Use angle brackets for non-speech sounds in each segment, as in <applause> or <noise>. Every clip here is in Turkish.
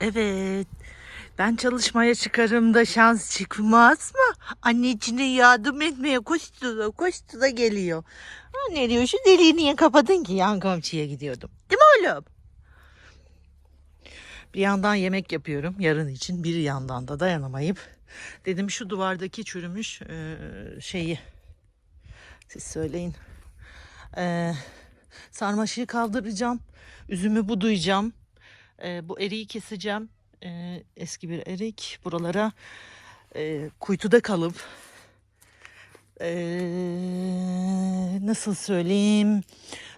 Evet. Ben çalışmaya çıkarım da şans çıkmaz mı? Annecine yardım etmeye koştu da koştu da geliyor. Anne diyor şu deliği niye kapadın ki? Yan komşuya gidiyordum. Değil mi oğlum? Bir yandan yemek yapıyorum yarın için. Bir yandan da dayanamayıp dedim şu duvardaki çürümüş eee, şeyi siz söyleyin. Eee sarmaşığı kaldıracağım. Üzümü buduyacağım. Eee, bu eriği keseceğim. Eee, eski bir erik. Buralara eee, kuytuda kalıp eee, nasıl söyleyeyim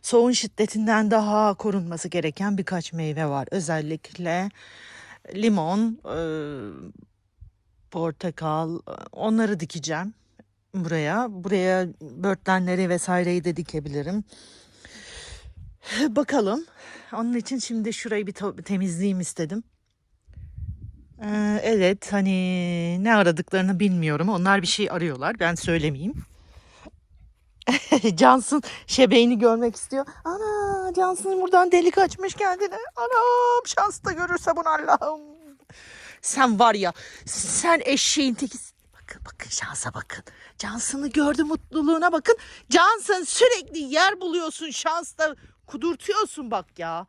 soğun şiddetinden daha korunması gereken birkaç meyve var. Özellikle limon, eee, portakal onları dikeceğim buraya. Buraya börtlenleri vesaireyi de dikebilirim. <laughs> Bakalım. Onun için şimdi şurayı bir temizleyeyim istedim. Ee, evet hani ne aradıklarını bilmiyorum. Onlar bir şey arıyorlar. Ben söylemeyeyim. <laughs> Cansın şebeğini görmek istiyor. Ana Cansın buradan delik açmış kendine. Anam şans da görürse bunu Allah'ım. Sen var ya sen eşeğin tekisin. Bakın bakın şansa bakın. Cansın'ı gördü mutluluğuna bakın. Cansın sürekli yer buluyorsun şansta kudurtuyorsun bak ya.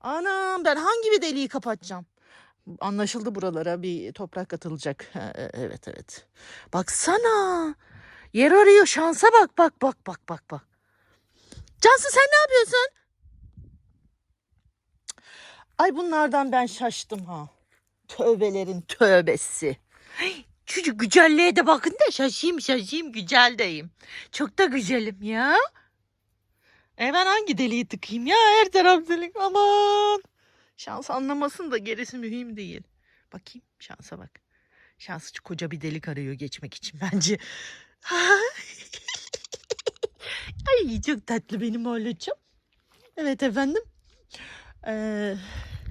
Anam ben hangi bir deliği kapatacağım? Anlaşıldı buralara bir toprak atılacak. E- Evet evet. Baksana. Yer arıyor şansa bak bak bak bak bak bak. Cansu sen ne yapıyorsun? Ay bunlardan ben şaştım ha. Tövbelerin tövbesi. Hey, Çocuk güzelliğe de bakın da şaşayım şaşayım güzel deyim. Çok da güzelim ya. E ben hangi deliği tıkayım ya her taraf delik aman. Şans anlamasın da gerisi mühim değil. Bakayım şansa bak. Şans koca bir delik arıyor geçmek için bence. <laughs> Ay çok tatlı benim oğlucum. Evet efendim. Ee,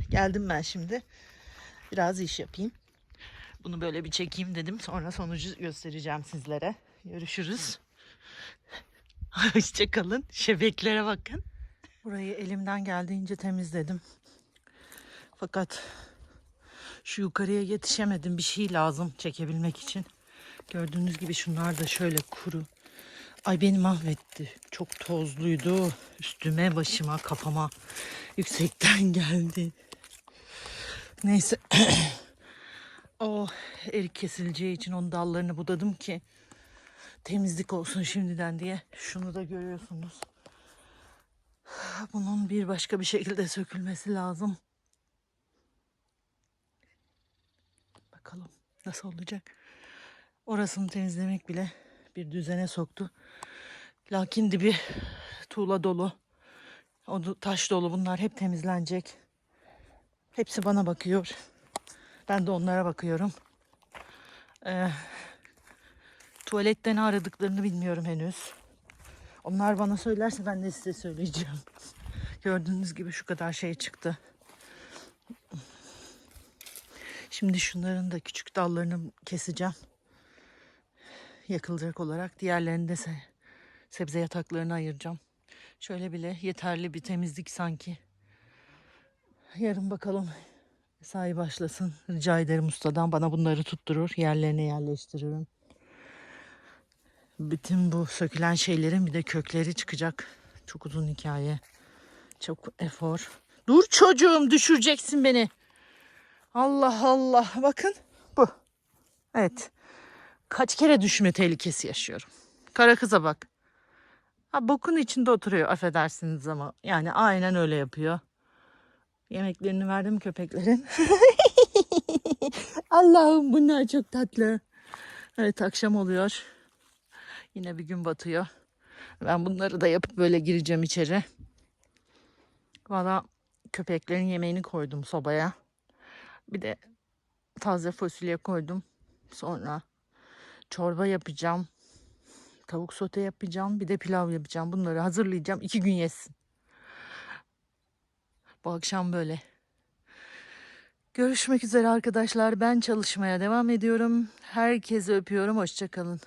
geldim ben şimdi. Biraz iş yapayım. Bunu böyle bir çekeyim dedim. Sonra sonucu göstereceğim sizlere. Görüşürüz. <laughs> Hoşçakalın. Şebeklere bakın. Burayı elimden geldiğince temizledim. Fakat şu yukarıya yetişemedim. Bir şey lazım çekebilmek için. Gördüğünüz gibi şunlar da şöyle kuru. Ay beni mahvetti. Çok tozluydu. Üstüme, başıma, kafama yüksekten <laughs> geldi. Neyse. o <clears throat> erik kesileceği için onun dallarını budadım ki temizlik olsun şimdiden diye. Şunu da görüyorsunuz. Bunun bir başka bir şekilde sökülmesi lazım. Bakalım nasıl olacak. Orasını temizlemek bile bir düzene soktu. Lakin dibi tuğla dolu. O taş dolu bunlar hep temizlenecek. Hepsi bana bakıyor. Ben de onlara bakıyorum. Ee, tuvalette ne aradıklarını bilmiyorum henüz. Onlar bana söylerse ben de size söyleyeceğim. Gördüğünüz gibi şu kadar şey çıktı. Şimdi şunların da küçük dallarını keseceğim. Yakılacak olarak. Diğerlerini de se- sebze yataklarına ayıracağım. Şöyle bile yeterli bir temizlik sanki. Yarın bakalım mesai başlasın. Rica ederim ustadan bana bunları tutturur. Yerlerine yerleştiririm. Bütün bu sökülen şeylerin bir de kökleri çıkacak. Çok uzun hikaye. Çok efor. Dur çocuğum düşüreceksin beni. Allah Allah. Bakın bu. Evet. Kaç kere düşme tehlikesi yaşıyorum. Kara kıza bak. Ha bokun içinde oturuyor affedersiniz ama. Yani aynen öyle yapıyor. Yemeklerini verdim köpeklerin. <laughs> Allah'ım bunlar çok tatlı. Evet akşam oluyor. Yine bir gün batıyor. Ben bunları da yapıp böyle gireceğim içeri. Valla köpeklerin yemeğini koydum sobaya. Bir de taze fasulye koydum. Sonra çorba yapacağım. Tavuk sote yapacağım. Bir de pilav yapacağım. Bunları hazırlayacağım. iki gün yesin. Bu akşam böyle. Görüşmek üzere arkadaşlar. Ben çalışmaya devam ediyorum. Herkese öpüyorum. Hoşçakalın.